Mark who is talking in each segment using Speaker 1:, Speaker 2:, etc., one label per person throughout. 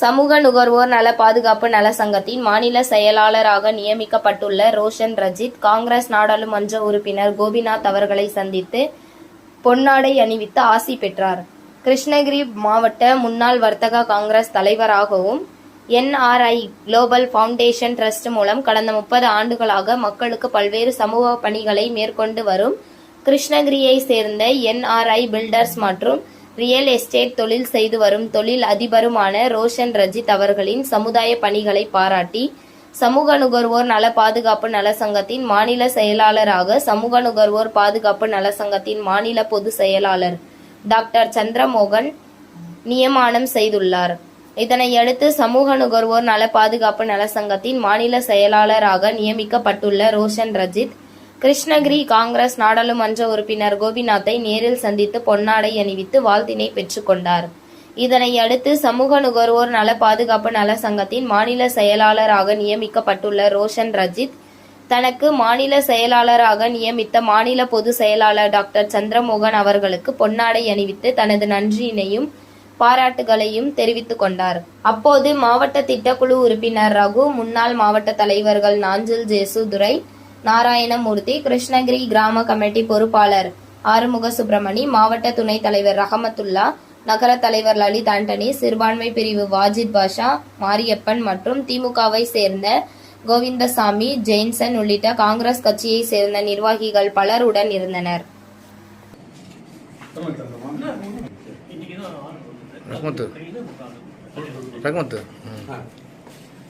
Speaker 1: சமூக நுகர்வோர் நல பாதுகாப்பு நல சங்கத்தின் மாநில செயலாளராக நியமிக்கப்பட்டுள்ள ரோஷன் ரஜித் காங்கிரஸ் நாடாளுமன்ற உறுப்பினர் கோபிநாத் அவர்களை சந்தித்து பொன்னாடை அணிவித்து ஆசி பெற்றார். கிருஷ்ணகிரி மாவட்ட முன்னாள் வர்த்தக காங்கிரஸ் தலைவராகவும் என்ஆர்ஐ குளோபல் ஃபவுண்டேஷன் ட்ரஸ்ட் மூலம் கடந்த முப்பது ஆண்டுகளாக மக்களுக்கு பல்வேறு சமூக பணிகளை மேற்கொண்டு வரும் கிருஷ்ணகிரியை சேர்ந்த என்ஆர்ஐ பில்டர்ஸ் மற்றும் ரியல் எஸ்டேட் தொழில் செய்து வரும் தொழில் அதிபருமான ரோஷன் ரஜித் அவர்களின் சமுதாய பணிகளை பாராட்டி சமூக நுகர்வோர் நல பாதுகாப்பு நல சங்கத்தின் மாநில செயலாளராக சமூக நுகர்வோர் பாதுகாப்பு நல சங்கத்தின் மாநில பொது செயலாளர் டாக்டர் சந்திரமோகன் நியமனம் செய்துள்ளார். இதனையடுத்து சமூக நுகர்வோர் நல பாதுகாப்பு நல சங்கத்தின் மாநில செயலாளராக நியமிக்கப்பட்டுள்ள ரோஷன் ரஜித் கிருஷ்ணகிரி காங்கிரஸ் நாடாளுமன்ற உறுப்பினர் கோபிநாத்தை நேரில் சந்தித்து பொன்னாடை அணிவித்து வாழ்த்தினை பெற்றுக்கொண்டார் இதனை அடுத்து சமூக நுகர்வோர் நல பாதுகாப்பு நல சங்கத்தின் மாநில செயலாளராக நியமிக்கப்பட்டுள்ள ரோஷன் ரஜித் தனக்கு மாநில செயலாளராக நியமித்த மாநில பொது செயலாளர் டாக்டர் சந்திரமோகன் அவர்களுக்கு பொன்னாடை அணிவித்து தனது நன்றியினையும் பாராட்டுகளையும் தெரிவித்துக் கொண்டார். அப்போது மாவட்ட திட்டக்குழு உறுப்பினர் ரகு முன்னாள் மாவட்ட தலைவர்கள் நாஞ்சில் ஜேசுதுரை நாராயணமூர்த்தி கிருஷ்ணகிரி கிராம கமிட்டி பொறுப்பாளர் ஆறுமுக சுப்பிரமணி மாவட்ட துணைத் தலைவர் ரஹமத்துல்லா நகர தலைவர் லலித் ஆண்டனி சிறுபான்மை பிரிவு வாஜித் பாஷா மாரியப்பன் மற்றும் திமுகவை சேர்ந்த கோவிந்தசாமி ஜெயின்சன் உள்ளிட்ட காங்கிரஸ் கட்சியை சேர்ந்த நிர்வாகிகள் பலர் உடன் இருந்தனர்.
Speaker 2: ரஹ்மத்து. ரஹ்மத்து.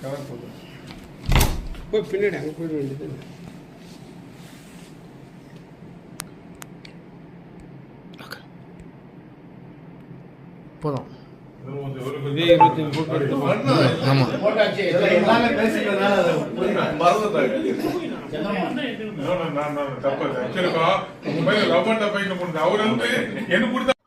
Speaker 3: கவர் போடுறோம்
Speaker 4: போய் பின்னாடி அங்கே போயிட வேண்டியது
Speaker 2: போதும் என்ன